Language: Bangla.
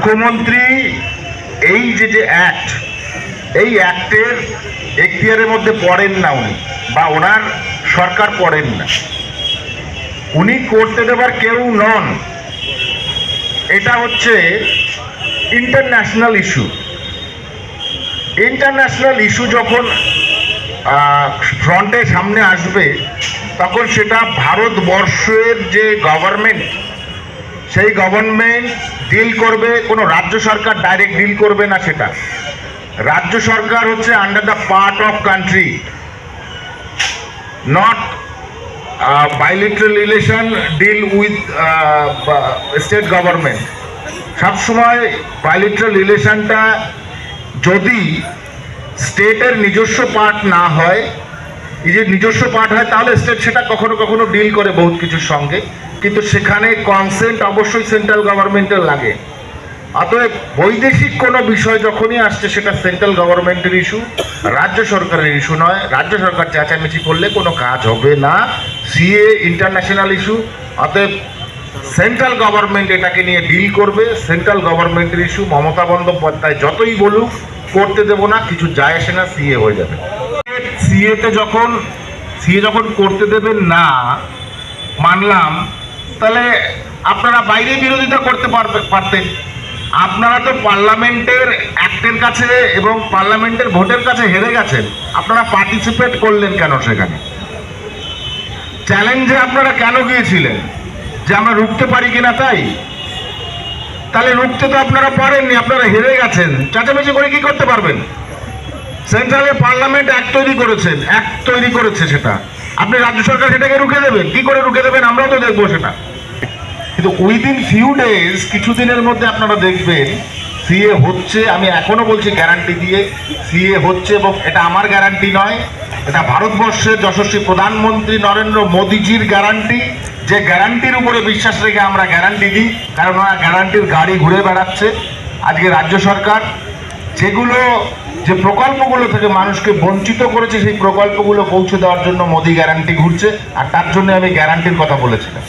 মুখ্যমন্ত্রী, এই যে যে অ্যাক্ট এই অ্যাক্টের এখতিয়ারের মধ্যে পড়েন না উনি, বা ওনার সরকার পড়েন না। উনি করতে দেবার কেউ নন। এটা হচ্ছে ইন্টারন্যাশনাল ইস্যু ইন্টারন্যাশনাল ইস্যু যখন ফ্রন্টে সামনে আসবে, তখন সেটা ভারতবর্ষের যে গভর্নমেন্ট সেই গভর্নমেন্ট ডিল করবে, কোনো রাজ্য সরকার ডাইরেক্ট ডিল করবে না সেটা। রাজ্য সরকার হচ্ছে under the part of country not bilateral relation deal with state government সবসময় বাইলেটারাল রিলেশনটা যদি স্টেটের নিজস্ব পার্ট না হয় যে নিজস্ব পার্ট হয়, তাহলে স্টেট সেটা কখনো কখনো ডিল করে বহুত কিছুর সঙ্গে। কিন্তু সেখানে কনসেন্ট অবশ্যই সেন্ট্রাল গভর্নমেন্টের লাগে। অতএব বৈদেশিক কোনো বিষয় যখনই আসছে, সেটা সেন্ট্রাল গভর্নমেন্টের ইস্যু রাজ্য সরকারের ইস্যু নয়। রাজ্য সরকার চেঁচামেচি করলে কোনো কাজ হবে না। সিএ ইন্টারন্যাশনাল ইস্যু অতএব সেন্ট্রাল গভর্নমেন্ট এটাকে নিয়ে ডিল করবে। সেন্ট্রাল গভর্নমেন্টের ইস্যু মমতা বন্দ্যোপাধ্যায় যতই বলুক, করতে দেবো না, কিছু যায় আসে না সিএ হয়ে যাবে। সিএতে যখন সিএ যখন করতে দেবেন না, মানলাম, তাহলে আপনারা বাইরে বিরোধিতা করতে পারতেন। আপনারা তো পার্লামেন্টের অ্যাক্টের কাছে এবং পার্লামেন্টের ভোটের কাছে হেরে গেছেন। আপনারা পার্টিসিপেট করলেন কেন সেখানে? চ্যালেঞ্জে আপনারা কেন গিয়েছিলেন? যে আমরা রুখতে পারি কিনা তাই? তাহলে রুখতে তো আপনারা পারেননি, আপনারা হেরে গেছেন। চাচামেচি করে কি করতে পারবেন? সেন্ট্রালের পার্লামেন্ট অ্যাক্ট তৈরি করেছেন অ্যাক্ট তৈরি করেছে সেটা। আপনি রাজ্য সরকার সেটাকে রুখে দেবেন, কি করে রুখে দেবেন আমরাও তো দেখব সেটা। কিন্তু উইদিন ফিউ ডেজ কিছুদিনের মধ্যে আপনারা দেখবেন সিএ হচ্ছে, আমি এখনও বলছি গ্যারান্টি দিয়ে সিএ হচ্ছে এবং এটা আমার গ্যারান্টি নয়, এটা ভারতবর্ষের যশস্বী প্রধানমন্ত্রী নরেন্দ্র মোদীজির গ্যারান্টি যে গ্যারান্টির উপরে বিশ্বাস রেখে আমরা গ্যারান্টি দিই, কারণ ওরা গ্যারান্টির গাড়ি ঘুরে বেড়াচ্ছে। আজকে রাজ্য সরকার যেগুলো যে প্রকল্পগুলো থেকে মানুষকে বঞ্চিত করেছে, সেই প্রকল্পগুলো পৌঁছে দেওয়ার জন্য মোদি গ্যারান্টি ঘুরছে, আর তার জন্য আমি গ্যারান্টির কথা বলেছিলাম।